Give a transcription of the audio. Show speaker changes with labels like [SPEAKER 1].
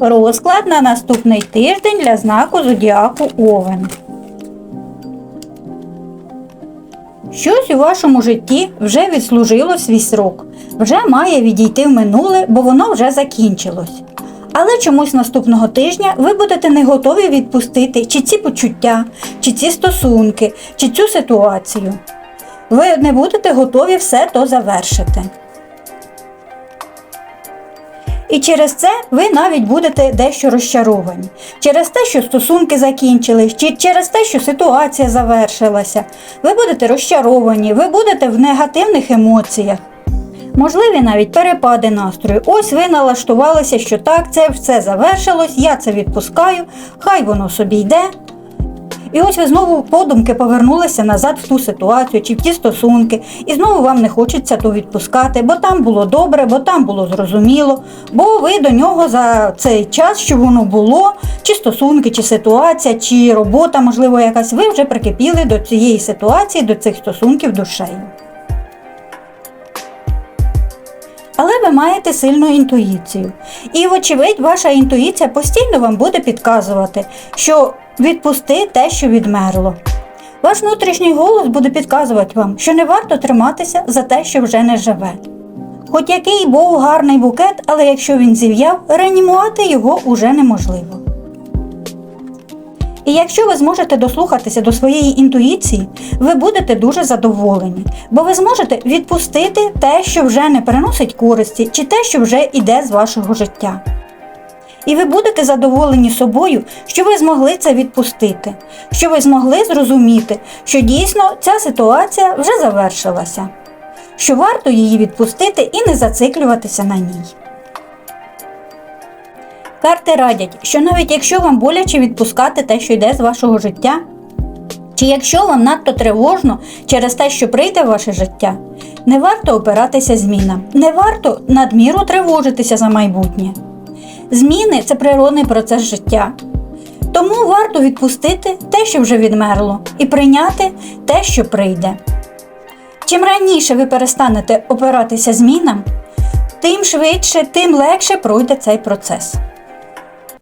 [SPEAKER 1] Розклад на наступний тиждень для знаку зодіаку Овен. Щось у вашому житті вже відслужило свій срок, вже має відійти в минуле, бо воно вже закінчилось. Але чомусь наступного тижня ви будете не готові відпустити чи ці почуття, чи ці стосунки, чи цю ситуацію. Ви не будете готові все то завершити. І через це ви навіть будете дещо розчаровані. Через те, що стосунки закінчились, чи через те, що ситуація завершилася. Ви будете розчаровані, ви будете в негативних емоціях. Можливі навіть перепади настрою. Ось ви налаштувалися, що так, це все завершилось, я це відпускаю, хай воно собі йде. І ось ви знову подумки повернулися назад в ту ситуацію чи в ті стосунки, і знову вам не хочеться то відпускати, бо там було добре, бо там було зрозуміло, бо ви до нього за цей час, що воно було, чи стосунки, чи ситуація, чи робота, можливо, якась, ви вже прикипіли до цієї ситуації, до цих стосунків душею. Але ви маєте сильну інтуїцію. І, вочевидь, ваша інтуїція постійно вам буде підказувати, що відпусти те, що відмерло. Ваш внутрішній голос буде підказувати вам, що не варто триматися за те, що вже не живе. Хоч який був гарний букет, але якщо він зів'яв, реанімувати його уже неможливо. І якщо ви зможете дослухатися до своєї інтуїції, ви будете дуже задоволені, бо ви зможете відпустити те, що вже не приносить користі, чи те, що вже йде з вашого життя. І ви будете задоволені собою, що ви змогли це відпустити, що ви змогли зрозуміти, що дійсно ця ситуація вже завершилася, що варто її відпустити і не зациклюватися на ній. Карти радять, що навіть якщо вам боляче відпускати те, що йде з вашого життя, чи якщо вам надто тривожно через те, що прийде в ваше життя, не варто опиратися змінам, не варто надміру тривожитися за майбутнє. Зміни це природний процес життя. Тому варто відпустити те, що вже відмерло, і прийняти те, що прийде. Чим раніше ви перестанете опиратися змінам, тим швидше, тим легше пройде цей процес.